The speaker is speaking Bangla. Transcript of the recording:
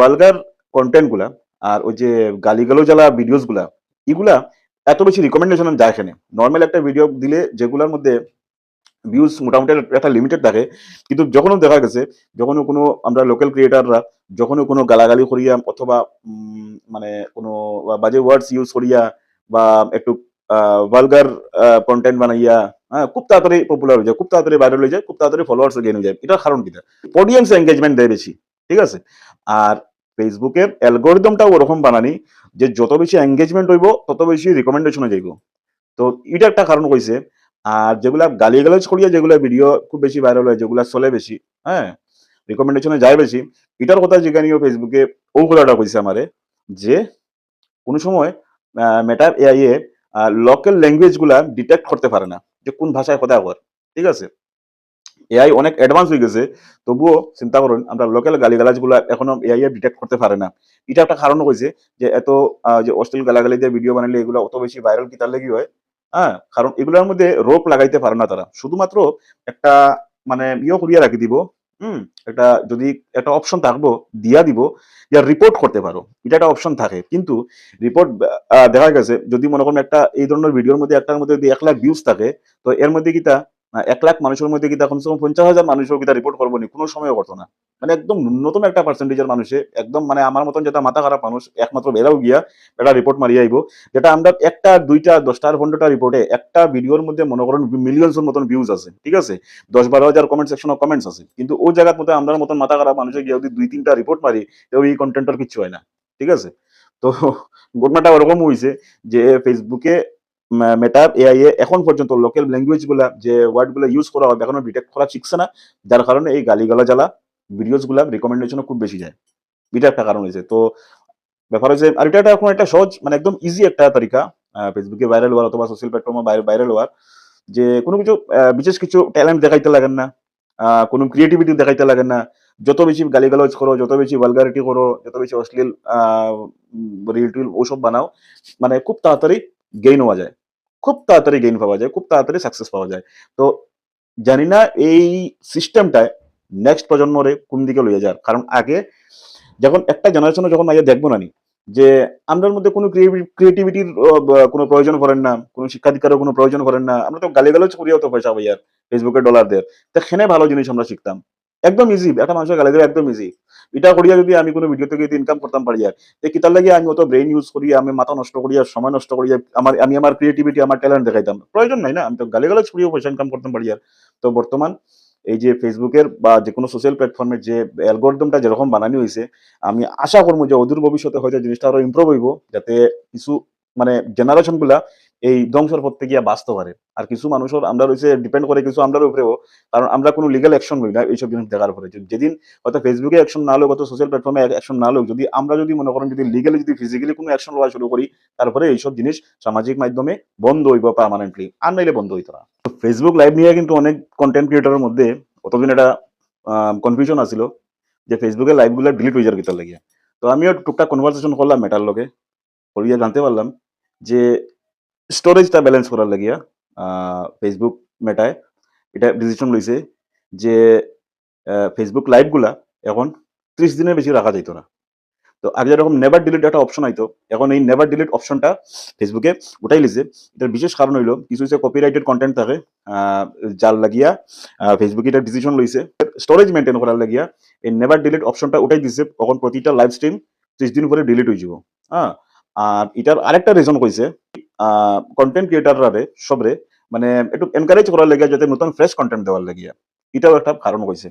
ভালগার কন্টেন্টগুলা আর ওই যে গালিগালো জ্বালা ভিডিওসগুলা, এগুলা এত বেশি রিকমেন্ডেশন যায় এখানে নর্মাল একটা ভিডিও দিলে যেগুলোর মধ্যে ভিউজ মোটামুটি একটা লিমিটেড থাকে, কিন্তু যখনও দেখা গেছে, যখনও কোনো আমরা লোকাল ক্রিয়েটাররা যখনও কোনো গালাগালি করিয়া অথবা মানে কোনো বাজে ওয়ার্ডস ইউজ করিয়া বা একটু ভালগার কন্টেন্ট বানাইয়া হ্যাঁ খুব তাড়াতাড়ি পপুলার হয়ে যায়, খুব তাড়াতাড়ি ভাইরাল হয়ে যায়, খুব তাড়াতাড়ি ফলোয়ার্স গেন হয়ে যায়। এটার কারণ কিটা অডিয়েন্স এঙ্গেজমেন্ট দেয় বেশি, ঠিক আছে? আর ফেসবুকের অ্যালগোরিদমটাও ওরকম বানানি যে যত বেশি এঙ্গেজমেন্ট হইব, তত বেশি রিকমেন্ডেশনে যাইব। তো এটা একটা কারণ কইছে আর যেগুলা গালি গালাজ করিয়া যেগুলা ভিডিও খুব বেশি ভাইরাল হয়, যেগুলা চলে বেশি হ্যাঁ? রিকমেন্ডেশনে যায় বেশি, এটার কথা যেখানেও ফেসবুকে ও কথাটা কইছে আমারে যে কোনো সময় মেটার এআই এ লোকাল ল্যাঙ্গুয়েজগুলা ডিটেক্ট করতে পারে না যে কোন ভাষায় কথা কর ঠিক আছে? এআই অনেক অ্যাডভান্স হয়ে গেছে তবুও চিন্তা করুন আমরা লোকাল গালিগালাজগুলা এখনও এআই ডিটেক্ট করতে পারে না। এটা একটা কারণ কইছে যে এত যে অশ্লীল গালাগালি দিয়ে ভিডিও বানালে এগুলো অত বেশি ভাইরাল কিতার লেগে হয়? হ্যাঁ কারণ এগুলোর মধ্যে রোপ লাগাইতে পারে না তারা। শুধুমাত্র একটা মানে ইয়ে করিয়া রাখি দিব হুম একটা যদি একটা অপশন থাকব দিয়া দিব যে রিপোর্ট করতে পারো। এটা একটা অপশন থাকে। কিন্তু রিপোর্ট দেখা গেছে যদি মনে করেন একটা এই ধরনের ভিডিওর মধ্যে একটার মধ্যে যদি এক লাখ ভিউজ থাকে তো এর মধ্যে কিতা আহ, এক লাখ মানুষের মধ্যে কমসে কম পঞ্চাশ হাজার মানুষের কিতা রিপোর্ট করব নি, কোনো সময় করতো না। মানে একদম ন্যূনতম একটা পার্সেন্টেজের মানুষে, একদম মানে আমার মতন যেটা মাথা খারাপ মানুষ, একমাত্র বেড়াও গিয়া একটা রিপোর্ট মারিয়ে আইব, যেটা আমরা একটা, দুইটা, দশটা আর পনেরোটা রিপোর্টে একটা ভিডিওর মধ্যে মনে করেন মিলিয়নসের মতন ভিউজ আছে, ঠিক আছে? দশ বারো হাজার কমেন্ট সেকশন অফ কমেন্টস আছে, কিন্তু ওই জায়গার মধ্যে আমরা মতন মাথা খারাপ মানুষের গিয়ে যদি দুই তিনটা রিপোর্ট মারি, তো এই কন্টেন্টের কিচ্ছু হয় না, ঠিক আছে? তো, ঘটনাটা ওরকম হয়েছে যে ফেসবুকে মেটার এআই এ এখন পর্যন্ত লোকাল ল্যাঙ্গুয়েজগুলা, যে ওয়ার্ডগুলা ইউজ করা হবে, এখনও ডিটেক্ট করা শিখছে না। যার কারণে এই গালিগালা জ্বালা ভিডিওসগুলা রিকমেন্ডেশন খুব বেশি যায়। এটা একটা কারণ হয়েছে। তো ব্যাপার হচ্ছে, আর এটা এখন একটা সহজ মানে একদম ইজি একটা তরিকা ফেসবুকে ভাইরাল হওয়ার অথবা সোশ্যাল প্ল্যাটফর্মে ভাইরাল হওয়ার, যে কোনো কিছু বিশেষ কিছু ট্যালেন্ট দেখাইতে লাগেন না কোনো ক্রিয়েটিভিটি দেখাইতে লাগেন না। যত বেশি গালিগালাজ করো, যত বেশি ভালগারিটি করো, যত বেশি অশ্লীল রিল টিল, ওসব বানাও মানে খুব তাড়াতাড়ি গেইন হওয়া যায়। খুব তাড়াতাড়ি গেইন পাওয়া যায়, খুব তাড়াতাড়ি সাকসেস পাওয়া যায়। তো জানি না এই সিস্টেমটায় নেক্সট প্রজন্মরে কোন দিকে লইয়া যার কারণ আগে যখন একটা জেনারেশনে যখন আগে দেখব না যে আমরার মধ্যে কোনো ক্রিয়েটিভিটির কোনো প্রয়োজন করেন না, কোনো শিক্ষা দীক্ষারও কোনো প্রয়োজন করেন না, আমরা তো গালিগালাজ করিয়াও তো পয়সা পাই আর ফেসবুকে ডলার দেয় তো সেখানে ভালো জিনিস আমরা শিখতাম। একদম ইজি একটা মানুষের গালি দেওয়া একদম ইজি এটা করিয়া যদি আমি কোনো ভিডিও থেকে ইনকাম করতাম পারি আর। তো কিতার লাগে আমি অত ব্রেন ইউজ করি, আমি মাথা নষ্ট করিয়া সময় নষ্ট করিয়া আমার, আমি আমার ক্রিয়েটিভিটি আমার ট্যালেন্ট দেখাইতাম। প্রয়োজন নাই না, আমি তো গালিগালাজ করিয়াও পয়সা ইনকাম করতাম পারি আর। তো বর্তমান এই যে ফেসবুকের বা যে কোনো সোশ্যাল প্ল্যাটফর্মের যে অ্যালগোরিদমটা যেরকম বানানো হয়েছে আমি আশা করব যে অদূর ভবিষ্যতে হয়তো জিনিসটা আরও ইমপ্রুভ হইব, যাতে কিছু মানে জেনারেশনগুলা এই ধ্বংসের পথ থেকে বাঁচতে পারে। আর কিছু মানুষের আমরা রয়েছে ডিপেন্ড করে কিছু আমরা উপরেও, কারণ আমরা কোনো লিগাল অ্যাকশন লই না এইসব জিনিস দেখার পরে যেদিন হয়তো ফেসবুকে অ্যাকশন না লোক, হয়তো সোশ্যাল প্ল্যাটফর্মে অ্যাকশন না লোক, যদি আমরা যদি মনে করেন যদি লিগালি যদি ফিজিক্যালি কোনো অ্যাকশন লওয়া শুরু করি, তারপরে এইসব জিনিস সামাজিক মাধ্যমে বন্ধ হইব পার্মানেন্টলি আর নাইলে বন্ধ হইতো না। ফেসবুক লাইভ নিয়ে কিন্তু অনেক কন্টেন্ট ক্রিয়েটরের মধ্যে অতদিন একটা কনফিউশন আছিল যে ফেসবুকে লাইভগুলো ডিলিট হয়ে যাওয়ার কিতার লাগে তো আমিও টুকটাক কনভারসেশন করলাম মেটার লগে। করিয়া জানতে পারলাম যে স্টোরেজটা ব্যালেন্স করার লাগিয়া ফেসবুক মেটায় এটা ডিসিশন লইছে যে ফেসবুক লাইভগুলা এখন ত্রিশ দিনের বেশি রাখা যাইতো না। তো আগে যেরকম নেভার ডিলিট একটা অপশন আইতো, এখন এই নেভার ডিলিট অপশনটা ফেসবুকে উঠাই লিছে। এটার বিশেষ কারণ হইল, কিছু কিছু কপিরাইটেড কন্টেন্ট থাকে যার লাগিয়া ফেসবুক এটা ডিসিশন লইছে স্টোরেজ মেনটেন করার লাগিয়া এই নেভার ডিলিট অপশনটা উঠাই দিছে তখন প্রতিটা লাইভ স্ট্রিম ত্রিশ দিন পরে ডিলিট হয়ে যাব। হ্যাঁ আর এটার আরেকটা রিজন কইছে কন্টেন্ট ক্রিয়েটাররা সবরে মানে একটু এনকারেজ করার লাগিয়া যাতে নতুন ফ্রেশ কন্টেন্ট দেওয়ার লাগিয়া এটাও একটা কারণ কইছে